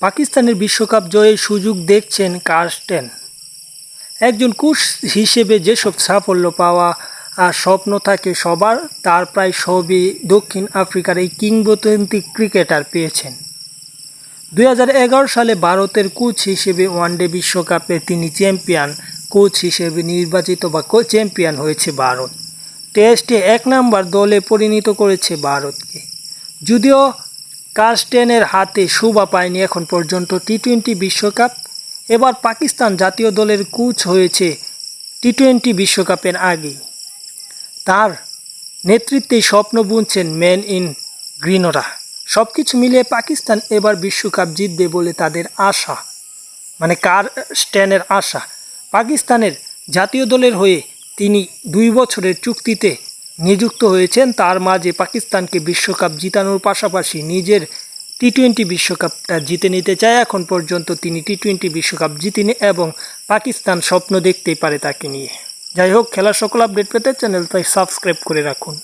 পাকিস্তানের বিশ্বকাপ জয়ের সুযোগ দেখছেন কার্স্টেন। একজন কোচ হিসেবে যেসব সাফল্য পাওয়া আর স্বপ্ন থাকে সবার, তার প্রায় সবই দক্ষিণ আফ্রিকার এই কিংবদন্তি ক্রিকেটার পেয়েছেন। দু হাজার এগারো সালে ভারতের কোচ হিসেবে ওয়ানডে বিশ্বকাপে তিনি চ্যাম্পিয়ন, কোচ হিসেবে নির্বাচিত বা চ্যাম্পিয়ন হয়েছে ভারত। টেস্টে এক নাম্বার দলে পরিণত করেছে ভারতকে। যদিও কার্স্টেনের হাতে শোভা পায়নি এখন পর্যন্ত টি টোয়েন্টি বিশ্বকাপ। এবার পাকিস্তান জাতীয় দলের কোচ হয়েছে টি টোয়েন্টি বিশ্বকাপের আগে। তার নেতৃত্বে স্বপ্ন বুনছেন ম্যান ইন গ্রিনরা। সব কিছু মিলিয়ে পাকিস্তান এবার বিশ্বকাপ জিতবে বলে তাদের আশা। মানে কার স্ট্যানের আশা? পাকিস্তানের জাতীয় দলের হয়ে তিনি দুই বছরের চুক্তিতে নিযুক্ত হয়েছেন, তার মাঝে পাকিস্তানকে বিশ্বকাপ জিতানোর পাশাপাশি নিজের টি টোয়েন্টি বিশ্বকাপটা জিতে নিতে চায়, এখন পর্যন্ত তিনি টি টোয়েন্টি বিশ্বকাপ জিতেনি এবং পাকিস্তান স্বপ্ন দেখতেই পারে তাকে নিয়ে। যাই হোক, খেলার সকল আপডেট পেতে চ্যানেলটাই সাবস্ক্রাইব করে রাখুন।